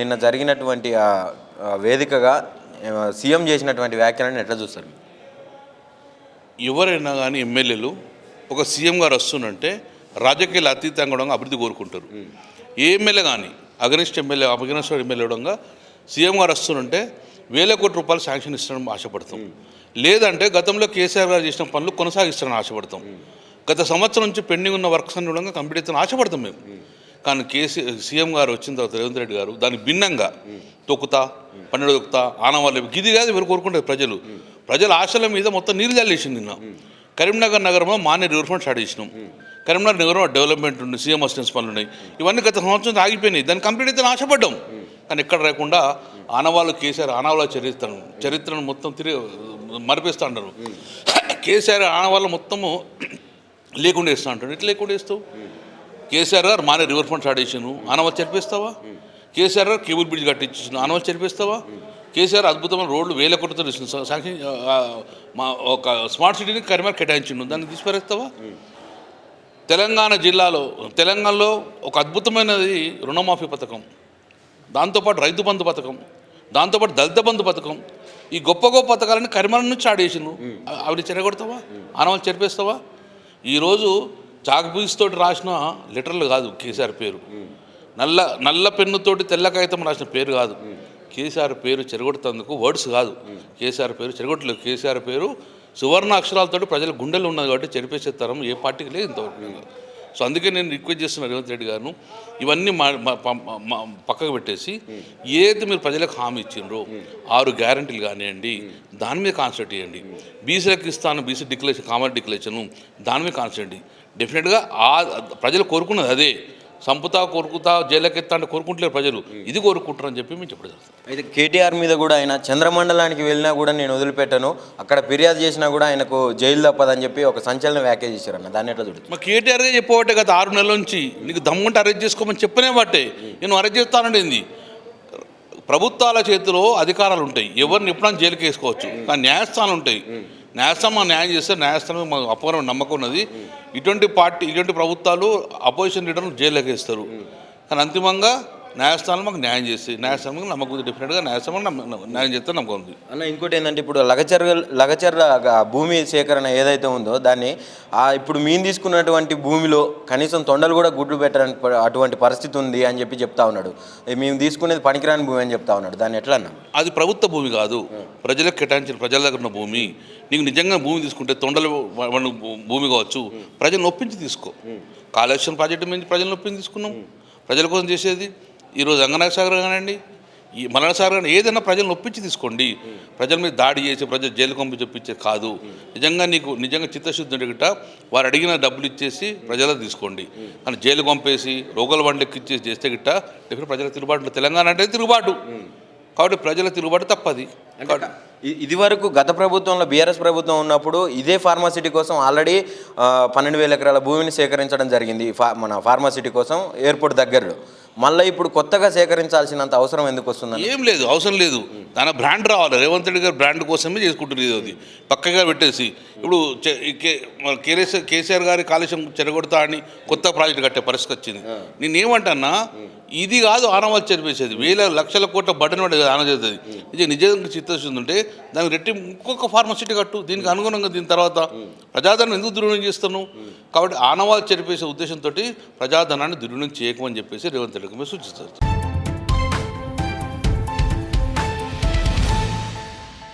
నిన్న జరిగినటువంటి ఆ, వేదికగా సీఎం చేసినటువంటి వ్యాఖ్యలను ఎట్లా చూస్తారు? ఎవరైనా కానీ ఎమ్మెల్యేలు ఒక సీఎం గారు వస్తుందంటే రాజకీయాలు అతీతంగా కూడా అభివృద్ధి కోరుకుంటారు. ఏ ఎమ్మెల్యే కానీ అగనిస్ట్ ఎమ్మెల్యే అగనిస్ట్ ఎమ్మెల్యే కూడా సీఎం గారు వస్తుందంటే వేల కోట్ల రూపాయలు శాంక్షన్ ఇస్తారని ఆశపడతాం. లేదంటే గతంలో కేసీఆర్ గారు చేసిన పనులు కొనసాగిస్తారని ఆశపడతాం. గత సంవత్సరం నుంచి పెండింగ్ ఉన్న వర్క్స్ అన్ని కూడా కంప్లీట్ అవుతారని ఆశపడతాం మేము. కానీ కేసీ సీఎం గారు వచ్చిన తర్వాత రేవంత్ రెడ్డి గారు దానికి భిన్నంగా తొక్కుతా పన్నెండు తొక్కుతా ఆనవాళ్ళు గిది కాదు మీరు కోరుకుంటారు ప్రజలు. ప్రజల ఆశల మీద మొత్తం నీరు జల్లేసింది నిన్న. కరీంనగర్ నగరంలో మాన్య రివర్మెంట్ స్టార్ట్ చేసినాం. కరీంనగర్ నగరంలో డెవలప్మెంట్ ఉంది సీఎం అసిస్టెన్స్ పనులు ఉన్నాయి. ఇవన్నీ గత సంవత్సరం ఆగిపోయినాయి. దాన్ని కంప్లీట్ అయితే ఆశపడ్డాం. కానీ ఎక్కడ రాకుండా ఆనవాళ్ళు కేసీఆర్ ఆనవాళ్ళ చరిత్రను చరిత్రను మొత్తం తిరిగి మరిపిస్తూ అంటారు. కేసీఆర్ ఆనవాళ్ళు మొత్తము లేకుండా వేస్తూ అంటాడు. ఎట్లా లేకుండా వేస్తావు? కేసీఆర్ గారు మానే రివర్ ఫ్రంట్ చేసాను ఆనవాళ్ళు చనిపిస్తావా కేసీఆర్ గారు కేబుల్ బ్రిడ్జ్ కట్టించిన ఆనవాళ్ళు చనిపిస్తావా కేసీఆర్ అద్భుతమైన రోడ్లు వేల శాంక్షన్ ఆ, మా ఒక స్మార్ట్ సిటీని కరీంనగర్ కేటాయించిండు. దాన్ని తీసుకురేస్తావా తెలంగాణ జిల్లాలో తెలంగాణలో ఒక అద్భుతమైనది రుణమాఫీ పథకం. దాంతోపాటు రైతు బంధు పథకం. దాంతోపాటు దళిత బంధు పథకం. ఈ గొప్ప గొప్ప పథకాలని కరిమల నుంచి ఆడేసిండు ఆవిడ చెరగొడతావా? ఆనవాళ్ళు చెరిపేస్తావా? ఈరోజు చాక్పీస్తోటి రాసిన లెటర్లు కాదు కేసీఆర్ పేరు. నల్ల నల్ల పెన్నుతోటి తెల్ల కాగితం రాసిన పేరు కాదు. కేసీఆర్ పేరు చెరగొడుతందుకు వర్డ్స్ కాదు. కేసీఆర్ పేరు చెరగొట్టలేదు. కేసీఆర్ పేరు సువర్ణ అక్షరాలతోటి ప్రజల గుండెలు ఉన్నది కాబట్టి చెరిపేసే తరం ఏ పార్టీకి లేదు ఇంతవరకు. సో అందుకే నేను రిక్వెస్ట్ చేస్తున్నాను రేవంత్ రెడ్డి గారు ఇవన్నీ మా పక్కకు పెట్టేసి ఏది మీరు ప్రజలకు హామీ ఇచ్చిండ్రో ఆరు గ్యారంటీలు కానివ్వండి దాని మీద కాన్సన్ట్రేట్ చేయండి. బీసీలకు ఇస్తాను బీసీ డిక్లరేషన్ కామన్ డిక్లరేషను దాని మీద కాన్సన్ట్రేట్ డెఫినెట్గా ఆ ప్రజలు కోరుకున్నది అదే. సంపుతా కోరుకుతా జైలుకెత్తా అంటే కోరుకుంటలేరు ప్రజలు. ఇది కోరుకుంటారని చెప్పి మేము చెప్పడం జరుగుతుంది. అయితే కేటీఆర్ మీద కూడా ఆయన చంద్రమండలానికి వెళ్ళినా కూడా నేను వదిలిపెట్టాను. అక్కడ ఫిర్యాదు చేసినా కూడా ఆయనకు జైలు తప్పదని చెప్పి ఒక సంచలన వ్యాఖ్య చేశారన్న. దాన్ని ఎట్లా చూడొచ్చు? మా కేటీఆర్గా చెప్పబట్టే గత ఆరు నెలల నుంచి. నీకు దమ్ముంటే అరెస్ట్ చేసుకోమని చెప్పనే బట్టే నేను అరెస్ట్ చేస్తానండి ప్రభుత్వాల చేతిలో అధికారాలు ఉంటాయి. ఎవరిని ఎప్పుడైనా జైలుకి వేసుకోవచ్చు. కానీ న్యాయస్థానాలు ఉంటాయి. న్యాయస్థానం మా న్యాయం చేస్తే న్యాయస్థానం మాకు అపూర్వ నమ్మకం ఉన్నది. ఇటువంటి పార్టీ ఇటువంటి ప్రభుత్వాలు అపోజిషన్ లీడర్ను జైలుకి వేస్తారు. కానీ అంతిమంగా న్యాయస్థానం మాకు న్యాయం చేస్తాయి న్యాయస్థానం నమ్మకం డెఫినెట్గా న్యాయస్థానం న్యాయం చేస్తే నమ్మకం ఉంది. అన్న ఇంకోటి ఏంటంటే ఇప్పుడు లగచర్ల లగచర్ల గ- భూమి సేకరణ ఏదైతే ఉందో దాన్ని ఆ ఇప్పుడు మేము తీసుకున్నటువంటి భూమిలో కనీసం తొండలు కూడా గుడ్లు పెట్టడానికి అటువంటి పరిస్థితి ఉంది అని చెప్పి చెప్తా ఉన్నాడు. మేము తీసుకునేది పనికిరాని భూమి అని చెప్తా ఉన్నాడు. దాన్ని ఎట్లా అన్న అది ప్రభుత్వ భూమి కాదు. ప్రజలకు కేటాయించిన ప్రజల దగ్గర ఉన్న భూమి. నీకు నిజంగా భూమి తీసుకుంటే తొండలు భూమి కావచ్చు. ప్రజలను ఒప్పించి తీసుకో. కాళేశ్వరం ప్రాజెక్టు మీద ప్రజలను ఒప్పించి తీసుకున్నాం. ప్రజల కోసం చేసేది. ఈరోజు అంగనాథ సాగర్ కానివ్వండి ఈ మలన సాగర్ కానీ ఏదైనా ప్రజలను ఒప్పించి తీసుకోండి. ప్రజల మీద దాడి చేసి ప్రజలు జైలు పంపి చెప్పించే కాదు. నిజంగా నీకు నిజంగా చిత్తశుద్ధి గిట్ట వారు అడిగిన డబ్బులు ఇచ్చేసి ప్రజలకు తీసుకోండి. కానీ జైలు పంపేసి రోగుల బండ్లు ఎక్కిచ్చేసి చేస్తే గిట్ట ప్రజల తిరుగుబాటు తెలంగాణ అంటే తిరుగుబాటు. కాబట్టి ప్రజల తిరుగుబాటు తప్పది. ఇది వరకు గత ప్రభుత్వంలో బీఆర్ఎస్ ప్రభుత్వం ఉన్నప్పుడు ఇదే ఫార్మాసిటీ కోసం ఆల్రెడీ పన్నెండు వేల ఎకరాల భూమిని సేకరించడం జరిగింది. మన ఫార్మాసిటీ కోసం ఎయిర్పోర్ట్ దగ్గరలో. మళ్ళీ ఇప్పుడు కొత్తగా సేకరించాల్సినంత అవసరం ఎందుకు వస్తుందని? ఏం లేదు అవసరం లేదు. దాని బ్రాండ్ రావాలి. రేవంత్ రెడ్డి గారు బ్రాండ్ కోసమే చేసుకుంటున్నది అది. పక్కగా పెట్టేసి. ఇప్పుడు కేసీఆర్ కేసీఆర్ గారి కాలుష్యం చెరగొడతా అని కొత్త ప్రాజెక్ట్ కట్టే పరిస్థితి వచ్చింది. నేనేమంటన్నా ఇది కాదు ఆనవాళ్ళు చనిపేసేది వేల లక్షల కోట్ల బటన్ పడేది ఆనచేస్తుంది ఇది నిజంగా చిత్తశుద్ధి ఉంటే దానికి రెట్టి ఇంకొక ఫార్మసిటీ కట్టు. దీనికి అనుగుణంగా దీని తర్వాత ప్రజాధనం ఎందుకు దుర్వినియోగం చేస్తాను కాబట్టి ఆనవాళ్ళు చనిపేసే ఉద్దేశంతో ప్రజాధనాన్ని దుర్వినియోగం చేయకమని చెప్పేసి రేవంత్ రెడ్డి మీద సూచిస్తారు.